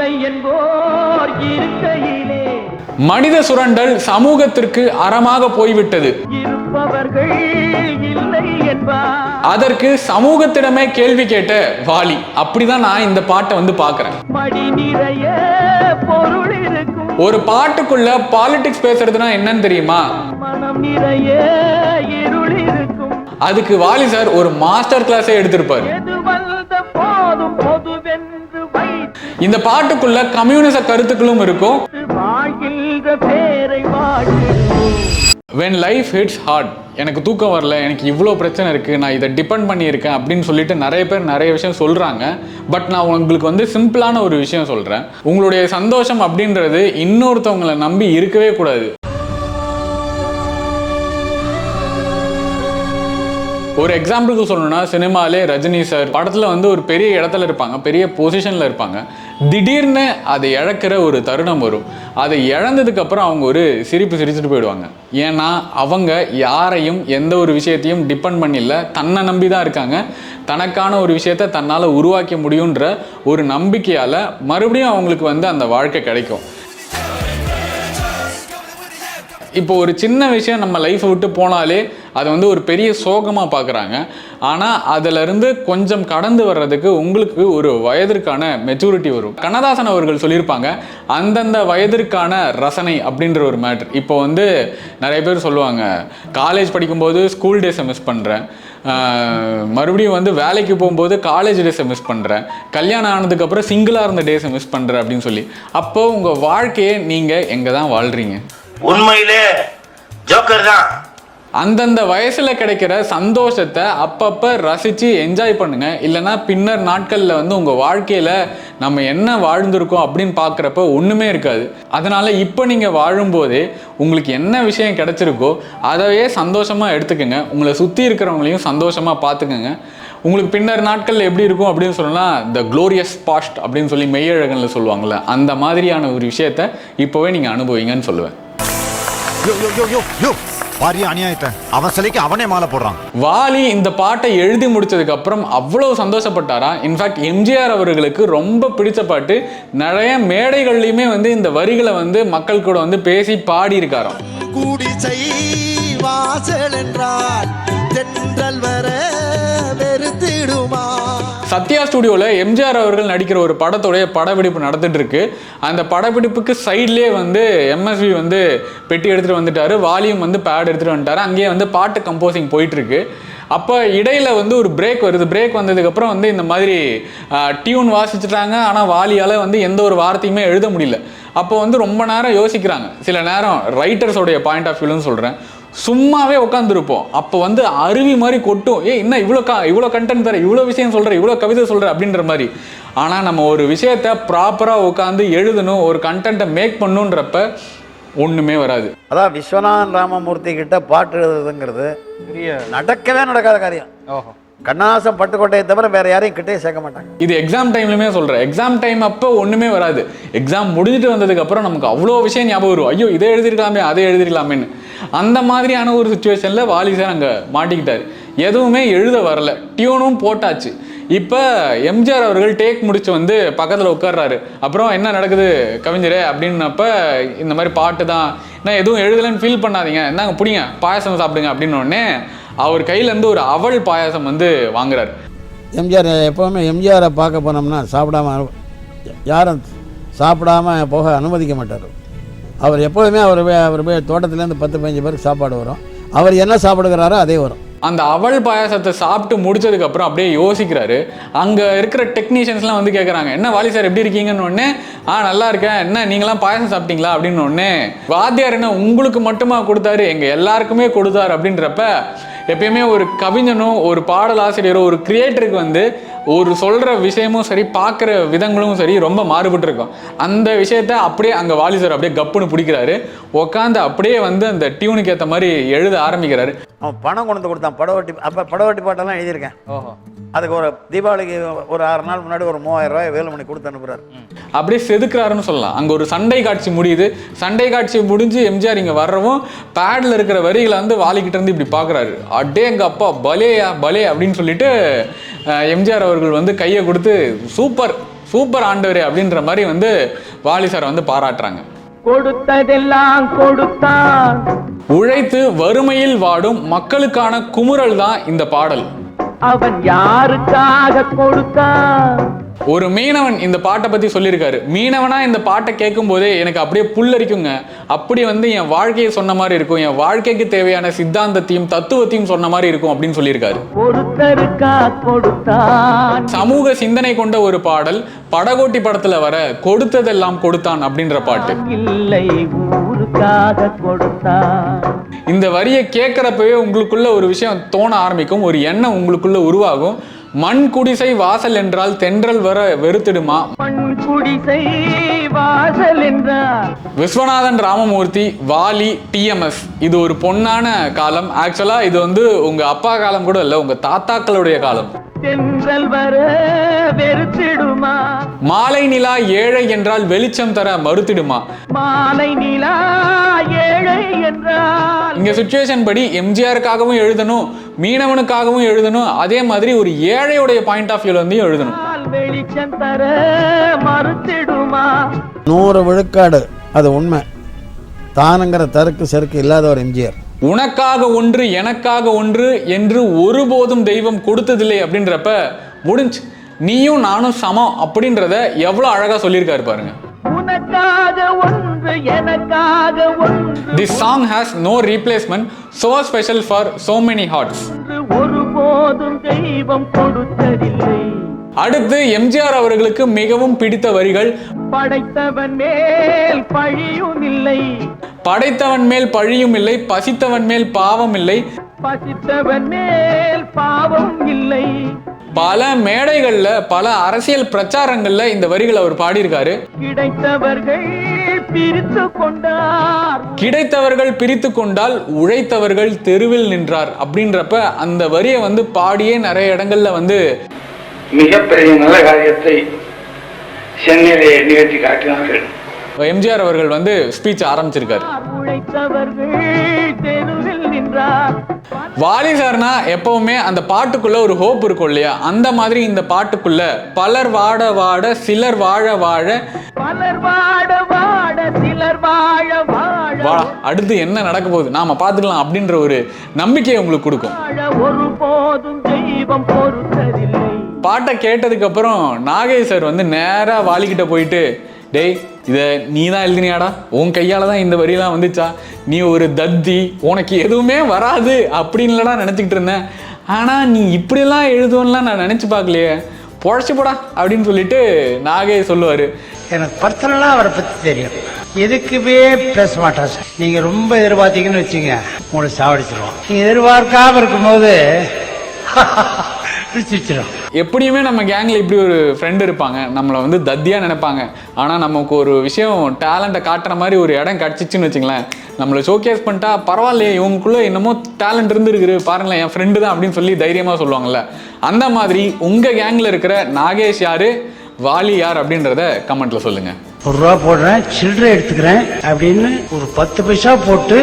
இல்லை என்போர் இருக்கையிலே மனித சுரண்டல் சமூகத்திற்கு அறமாக போய்விட்டது. இருப்பவர்கள் இல்லை என்பார் அதற்கு சமூகத்திடமே கேள்வி கேட்ட வாலி அப்படிதான் நான் இந்த பாட்டை வந்து பார்க்கறேன். மடி நிறைய பொருள் இருக்கும். ஒரு பாட்டுக்குள்ள பாலிடிக்ஸ் பேசுறதுனா என்னன்னு தெரியுமா? மனம் நிறைய இருள் இருக்கும். அதுக்கு வாலி சார் ஒரு மாஸ்டர் கிளாஸே எடுத்திருப்பாரு. எது வந்த போதும் இந்த பாட்டுக்குள்ள கம்யூனிச கருத்துக்களும் இருக்கும். வென் லைஃப் ஹிட்ஸ் ஹார்ட் எனக்கு தூக்கம் வரல எனக்கு இவ்வளோ பிரச்சனை இருக்குது நான் இதை டிபெண்ட் பண்ணியிருக்கேன் அப்படின்னு சொல்லிட்டு நிறைய பேர் நிறைய விஷயம் சொல்கிறாங்க பட் நான் உங்களுக்கு வந்து சிம்பிளான ஒரு விஷயம் சொல்கிறேன் உங்களுடைய சந்தோஷம் அப்படின்றது இன்னொருத்தவங்களை நம்பி இருக்கவே கூடாது. ஒரு எக்ஸாம்பிளுக்கு சொல்லணும்னா சினிமாலே ரஜினி சார் படத்தில் வந்து ஒரு பெரிய இடத்துல இருப்பாங்க பெரிய பொசிஷனில் இருப்பாங்க. திடீர்னு அதை இழக்கிற ஒரு தருணம் வரும். அதை இழந்ததுக்கு அப்புறம் அவங்க ஒரு சிரிப்பு சிரிச்சுட்டு போயிடுவாங்க. ஏன்னா அவங்க யாரையும் எந்த ஒரு விஷயத்தையும் டிபெண்ட் பண்ணில்ல. தன்னை நம்பி தான் இருக்காங்க. தனக்கான ஒரு விஷயத்த தன்னால் உருவாக்க முடியுன்ற ஒரு நம்பிக்கையால் மறுபடியும் அவங்களுக்கு வந்து அந்த வாழ்க்கை கிடைக்கும். இப்போ ஒரு சின்ன விஷயம் நம்ம லைஃப்பை விட்டு போனாலே அதை வந்து ஒரு பெரிய சோகமாக பார்க்குறாங்க. ஆனால் அதிலிருந்து கொஞ்சம் கடந்து வர்றதுக்கு உங்களுக்கு ஒரு வயதிற்கான மெச்சூரிட்டி வரும். கண்ணதாசன் அவர்கள் சொல்லியிருப்பாங்க அந்தந்த வயதிற்கான ரசனை அப்படின்ற ஒரு மேட்ரு இப்போ வந்து நிறைய பேர் சொல்லுவாங்க காலேஜ் படிக்கும்போது ஸ்கூல் டேஸை மிஸ் பண்ணுறேன் மறுபடியும் வந்து வேலைக்கு போகும்போது காலேஜ் டேஸை மிஸ் பண்ணுறேன் கல்யாணம் ஆனதுக்கப்புறம் சிங்கிளாக இருந்த டேஸை மிஸ் பண்ணுறேன் அப்படின்னு சொல்லி. அப்போது உங்கள் வாழ்க்கையை நீங்கள் எங்கே தான் வாழ்கிறீங்க உண்மையிலே ஜோக்கர் தான். அந்தந்த வயசுல கிடைக்கிற சந்தோஷத்தை அப்பப்ப ரசிச்சு என்ஜாய் பண்ணுங்க. இல்லைன்னா பின்னர் நாட்கள்ல வந்து உங்க வாழ்க்கையில நம்ம என்ன வாழ்ந்திருக்கோம் அப்படின்னு பார்க்குறப்ப ஒண்ணுமே இருக்காது. அதனால இப்போ நீங்க வாழும்போதே உங்களுக்கு என்ன விஷயம் கிடைச்சிருக்கோ அதையே சந்தோஷமா எடுத்துக்கோங்க. உங்களை சுத்தி இருக்கிறவங்களையும் சந்தோஷமா பார்த்துக்கோங்க. உங்களுக்கு பின்னர் நாட்கள் எப்படி இருக்கும் அப்படின்னு சொன்னால் த க்ளோரியஸ் பாஸ்ட் அப்படின்னு சொல்லி மெய்யழகனில் சொல்லுவாங்கள்ல அந்த மாதிரியான ஒரு விஷயத்த இப்போவே நீங்கள் அனுபவிங்கன்னு சொல்லுவேன். பாரிய அநியாயத்தை. அவன் சிலைக்கு அவனே மாலை போடுறான். வாலி இந்த பாட்டை எழுதி முடிச்சதுக்கு அப்புறம் அவ்வளவு சந்தோஷப்பட்டாரா? இன்ஃபேக்ட் எம்ஜிஆர் அவர்களுக்கு ரொம்ப பிடிச்ச பாட்டு. நிறைய மேடைகள்லையுமே வந்து இந்த வரிகளை வந்து மக்கள் கூட வந்து பேசி பாடி இருக்காராம் குடிசை வாசல் என்றால் தென்றல் வர வெறுத்திடுமா? சத்யா ஸ்டுடியோவில் எம்ஜிஆர் அவர்கள் நடிக்கிற ஒரு படத்துடைய படப்பிடிப்பு நடந்துட்டு இருக்கு அந்த படப்பிடிப்புக்கு சைட்லேயே வந்து எம்எஸ்வி வந்து பெட்டி எடுத்துகிட்டு வந்துட்டாரு. வால்யூம் வந்து பேட் எடுத்துகிட்டு வந்துட்டார். அங்கேயே வந்து பாட்டு கம்போசிங் போயிட்டுருக்கு. அப்போ இடையில வந்து ஒரு பிரேக் வருது. பிரேக் வந்ததுக்கப்புறம் வந்து இந்த மாதிரி டியூன் வாசிச்சுட்டாங்க. ஆனால் வாலியால் வந்து எந்த ஒரு வார்த்தையுமே எழுத முடியல. அப்போ வந்து ரொம்ப நேரம் யோசிக்கிறாங்க. சில நேரம் ரைட்டர்ஸோடைய பாயிண்ட் ஆஃப் வியூன்னு சொல்கிறேன் சும்மாவே உட்காந்துருப்போம் அப்போ வந்து அருவி மாதிரி கொட்டும். ஏ என்ன இவ்வளோ கா இவ்வளோ கண்டென்ட் தர இவ்வளோ விஷயம் சொல்கிற இவ்வளோ கவிதை சொல்கிற அப்படின்ற மாதிரி. ஆனால் நம்ம ஒரு விஷயத்த ப்ராப்பராக உட்காந்து எழுதணும் ஒரு கண்டென்ட்டை மேக் பண்ணுன்றப்ப ஒன்றுமே வராது. அதான் விஸ்வநாதன் ராமமூர்த்தி கிட்ட பாட்டு எழுதுறதுங்கிறது நடக்கவே நடக்காத காரியம். கண்ணாசம் பட்டுக்கோட்டையை தவிர வேற யாரையும் கிட்டே சேர்க்க மாட்டாங்க. இது எக்ஸாம் டைம்லுமே சொல்கிறேன் எக்ஸாம் டைம் அப்போ ஒன்றுமே வராது. எக்ஸாம் முடிஞ்சிட்டு வந்ததுக்கு அப்புறம் நமக்கு அவ்வளோ விஷயம் ஞாபகம் வரும். ஐயோ இதை எழுதிருக்கலாமே அதை எழுதிருக்கலாமேன்னு. அந்த மாதிரியான ஒரு சுச்சுவேஷனில் வாலி சார் அங்கே மாட்டிக்கிட்டார். எதுவுமே எழுத வரல. டியூனும் போட்டாச்சு. இப்போ எம்ஜிஆர் அவர்கள் டேக் முடிச்சு வந்து பக்கத்தில் உட்கார்றாரு. அப்புறம் என்ன நடக்குது கவிஞரே அப்படின்னப்ப இந்த மாதிரி பாட்டு தான். நான் எதுவும் எழுதலைன்னு ஃபீல் பண்ணாதீங்க. இந்தாங்க பிடிங்க. பாயசம் சாப்பிடுங்க அப்படின்னு அவர் கையிலேருந்து ஒரு அவல் பாயாசம் வந்து வாங்குறாரு. எம்ஜிஆர் எப்போவுமே எம்ஜிஆரை பார்க்க போனோம்னா சாப்பிடாம யாரும் சாப்பிடாம போக அனுமதிக்க மாட்டார். அவர் எப்போதுமே அவர் அவர் போய் தோட்டத்துலேருந்து பத்து பதினஞ்சு பேருக்கு சாப்பாடு வரும். அவர் என்ன சாப்பிடுகிறாரோ அதே வரும். அந்த அவள் பாயாசத்தை சாப்பிட்டு முடிச்சதுக்கப்புறம் அப்படியே யோசிக்கிறாரு. அங்கே இருக்கிற டெக்னீஷியன்ஸ்லாம் வந்து கேட்குறாங்க என்ன வாலி சார் எப்படி இருக்கீங்கன்னு ஒன்று ஆ நல்லா இருக்கேன். என்ன நீங்களாம் பாயாசம் சாப்பிட்டீங்களா? அப்படின்னு ஒன்று வாத்தியார் என்ன உங்களுக்கு மட்டுமா கொடுத்தாரு? எங்கள் எல்லாருக்குமே கொடுத்தாரு. அப்படின்றப்ப எப்பயுமே ஒரு கவிஞனும் ஒரு பாடலாசிரியரோ ஒரு கிரியேட்டருக்கு வந்து ஒரு சொல்ற விஷயமும் சரி பார்க்குற விதங்களும் சரி ரொம்ப மாறுபட்டு இருக்கும் அந்த விஷயத்த அப்படியே அங்கே வாலி சார் அப்படியே கப்புன்னு பிடிக்கிறாரு. உட்காந்து அப்படியே வந்து அந்த டியூனுக்கு ஏற்ற மாதிரி எழுத ஆரம்பிக்கிறாரு. அவன் பணம் கொண்டு வந்து கொடுத்தான். படவட்டி அப்போ படவட்டி பாட்டெல்லாம் எழுதியிருக்கேன். அதுக்கு ஒரு தீபாவளிக்கு ஒரு ஆறு நாள் முன்னாடி ஒரு மூவாயிரம் ரூபாய் வேலுமணி கொடுத்து அனுப்புறாரு. அப்படியே செதுக்குறாருன்னு சொல்லலாம். அங்கே ஒரு சண்டை காட்சி முடியுது. சண்டை காட்சி முடிஞ்சு எம்ஜிஆர் இங்கே வர்றவும் பேடில் இருக்கிற வரிகளை வந்து வாலிக்கிட்ட இருந்து இப்படி பார்க்குறாரு அடே எங்கள் அப்பா பலேயா பலே அப்படின்னு சொல்லிட்டு எம்ஜிஆர் அவர்கள் வந்து கையை கொடுத்து சூப்பர் சூப்பர் ஆண்டவர் அப்படின்ற மாதிரி வந்து வாலி சார் வந்து பாராட்டுறாங்க. கொடுத்ததெல்லாம் கொடுத்தான். உழைத்து வறுமையில் வாடும் மக்களுக்கான குமுறல் தான் இந்த பாடல். அவன் யாருக்காக கொடுத்தான்? ஒரு மீனவன் இந்த பாட்டை பத்தி சொல்லியிருக்காரு. மீனவனா இந்த பாட்டை கேட்கும் போதே எனக்கு அப்படியே புல்லரிக்குங்க. அப்படி வந்து என் வாழ்க்கையை சொன்ன மாதிரி இருக்கும். என் வாழ்க்கைக்கு தேவையான சித்தாந்தத்தையும் தத்துவத்தையும் சொன்ன மாதிரி இருக்கும் அப்படின்னு சொல்லியிருக்காரு. சமூக சிந்தனை கொண்ட ஒரு பாடல் படகோட்டி படத்துல வர கொடுத்ததெல்லாம் கொடுத்தான் அப்படின்ற பாட்டு. இல்லை இந்த வரியை கேட்குறப்பவே உங்களுக்குள்ள ஒரு விஷயம் தோண ஆரம்பிக்கும். ஒரு எண்ணம் உங்களுக்குள்ள உருவாகும். மண் குடிசை வாசல் என்றால் தென்றல் வர வெறுத்திடுமா? மண் குடிசை வாசல் என்றார் விஸ்வநாதன் ராமமூர்த்தி வாலி டிஎம்எஸ் இது ஒரு பொன்னான காலம். ஆக்சுவலாக இது வந்து உங்க அப்பா காலம் கூட இல்லை உங்க தாத்தாக்களுடைய காலம். தென்றல் வர வெறுத்திடுமா? மாலை நிலா ஏழை என்றால் வெளிச்சம் தர மறுத்திடுமா? மாலை நிலா ஏழை என்றால். இங்க சுச்சுவேஷன் படி எம்ஜிஆருக்காகவும் எழுதணும் மீனவனுக்காகவும் எழுதணும் அதே மாதிரி ஒரு ஏழையுடைய பாயிண்ட் ஆஃப் வியூல வந்து எழுதணும். வெளிச்சம் தர மறுத்திடுமா? நூறு விழுக்காடு அது உண்மை. தானுங்கிற தருக்கு செருக்கு இல்லாத ஒரு எம்ஜிஆர். உனக்காக ஒன்று எனக்காக ஒன்று என்று ஒருபோதும் தெய்வம் கொடுத்ததில்லை அப்படின்றப்ப முடிஞ்சு. நீயும் நானும் சமம் அப்படின்றத எவ்வளோ அழகா சொல்லியிருக்காரு பாருங்க. This song has no replacement so special for so many hearts. ஒருபோதும் தெய்வம் கொடுத்ததில்லை. அடுத்து எம்ஜிஆர் அவர்களுக்கு மிகவும் பிடித்த வரிகள் படைத்தவன் மேல் பழியும் இல்லை. படைத்தவன் மேல் பழியும் இல்லை பசித்தவன் மேல் பாவம் இல்லை. பசித்தவன் மேல் பாவம் இல்லை. பல மேடைகள்ல பல அரசியல் பிரச்சாரங்கள்ல இந்த வரிகள் அவர் பாடியிருக்காரு. கிடைத்தவர்கள் பிரித்து கொண்டார். கிடைத்தவர்கள் பிரித்து கொண்டால் உழைத்தவர்கள் தெருவில் நின்றார் அப்படின்றப்ப அந்த வரியை வந்து பாடியே நிறைய இடங்கள்ல வந்து மிகப்பெரிய நல்ல காரியத்தை சென்னையிலே நிகழ்த்தி காட்டினார்கள். எம்ஜிஆர் அவர்கள் வந்து ஸ்பீச் ஆரம்பிச்சிருக்காரு. உழைத்தவர்கள் தெருவில் நின்றார். வாலி சார்னா எப்பவுமே அந்த பாட்டுக்குள்ள ஒரு ஹோப் இருக்கும் இல்லையா? அந்த மாதிரி இந்த பாட்டுக்குள்ள பலர் வாட வாட சிலர் வாழ வாழ. பலர் வாட வாட சிலர் வாழ வாழ. வா அடுத்து என்ன நடக்க போகுது? நாம பார்த்துக்கலாம் அப்படின்ற ஒரு நம்பிக்கையை உங்களுக்கு கொடுக்கும். வாழ ஒருபோதும் தெய்வம் பொறுத்ததில்லை. பாட்டை கேட்டதுக்கப்புறம் நாகேஷ் சார் வந்து நேராக வாலிக்கிட்ட போயிட்டு டேய் இதை நீ தான் எழுதினியாடா? உன் கையால் தான் இந்த வரியெல்லாம் வந்துச்சா? நீ ஒரு தத்தி உனக்கு எதுவுமே வராது அப்படின்லடா நினச்சிக்கிட்டு இருந்தேன். ஆனால் நீ இப்படியெல்லாம் எழுதுவோன்லாம் நான் நினச்சி பார்க்கலையே. பொழைச்சி போடா அப்படின்னு சொல்லிட்டு நாகேஷ் சொல்லுவார். எனக்கு பர்சனலாக அவரை பற்றி தெரியும். எதுக்குமே பேச மாட்டார் சார். நீங்கள் ரொம்ப எதிர்பார்த்தீங்கன்னு வச்சுங்க உங்களை சாவடிச்சிருவோம் நீங்கள் எதிர்பார்க்காம இருக்கும்போது எப்படியுமே நம்ம கேங்கில் இப்படி ஒரு ஃப்ரெண்டு இருப்பாங்க. நம்மளை வந்து தத்தியாக நினைப்பாங்க. ஆனால் நமக்கு ஒரு விஷயம் டேலண்ட்டை காட்டுற மாதிரி ஒரு இடம் கிடச்சிச்சின்னு வச்சுங்களேன். நம்மளை ஷோகேஸ் பண்ணிட்டா பரவாயில்லையே இவங்களுக்குள்ள என்னமோ டேலண்ட் இருந்திருக்குது. பாருங்களேன் என் ஃப்ரெண்டு தான் அப்படின்னு சொல்லி தைரியமாக சொல்லுவாங்கல்ல. அந்த மாதிரி உங்கள் கேங்கில் இருக்கிற நாகேஷ் யார்? வாலி யார் அப்படின்றத கமெண்ட்டில் சொல்லுங்கள் ஒரு ரூபா போடுறேன் சில்லறை எடுத்துக்கிறேன் அப்படின்னு ஒரு பத்து பைசா போட்டு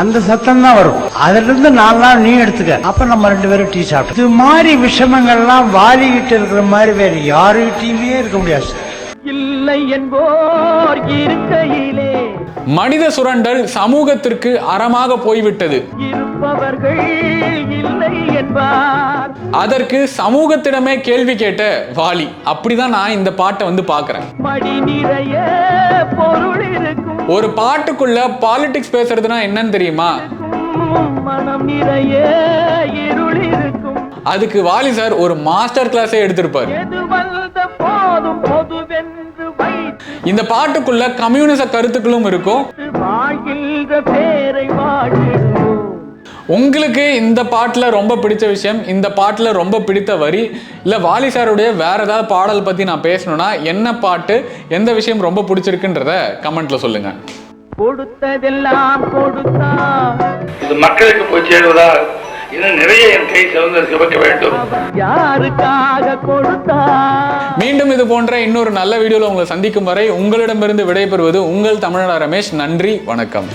அந்த சத்தம் தான் வரும். அதுல இருந்து நாலு நாள் நீ எடுத்துக்க. அப்ப நம்ம ரெண்டு பேரும் டீ சாப்பிட்டோம். இது மாதிரி விஷமங்கள்லாம் வாரிக்கிட்டு இருக்கிற மாதிரி வேற யாருகிட்டயுமே இருக்க முடியாது. இல்லை என்போர் இருக்கையிலே மனித சுரண்டல் சமூகத்திற்கு அறமாக போய்விட்டது. இருப்பவர்கள் இல்லை என்பார். அதற்கு சமூகத்திடமே கேள்வி கேட்ட வாலி. அப்படிதான் நான் இந்த பாட்டை வந்து பார்க்குறேன். மடி நிறைய பொருள் இருக்கும். ஒரு பாட்டுக்குள்ள பாலிடிக்ஸ் பேசுறதுனா என்னன்னு தெரியுமா? அதுக்கு வாலி சார் ஒரு மாஸ்டர் கிளாஸே எடுத்திருப்பார். இந்த பாட்டுக்குள்ள கம்யூனிச கருத்துக்களும் இருக்கும். உங்களுக்கு இந்த பாட்டில் ரொம்ப பிடிச்ச விஷயம் இந்த பாட்டில் ரொம்ப பிடித்த வரி இல்லை வாலி சாருடைய வேற ஏதாவது பாடல் பற்றி நான் பேசணும்னா என்ன பாட்டு எந்த விஷயம் ரொம்ப பிடிச்சிருக்குன்றத கமெண்ட்ல சொல்லுங்க. கொடுத்ததெல்லாம் கொடுத்தான் இது மக்களுக்கு போய் சேருவதால் இன்னும் நிறைய என் கை சிறந்து சிவக்க வேண்டும். யாருக்காக கொடுத்தான் மீண்டும் இது போன்ற இன்னொரு நல்ல வீடியோவில் உங்களை சந்திக்கும் வரை உங்களிடமிருந்து விடைபெறுவது உங்கள் தமிழடா ரமேஷ். நன்றி வணக்கம்.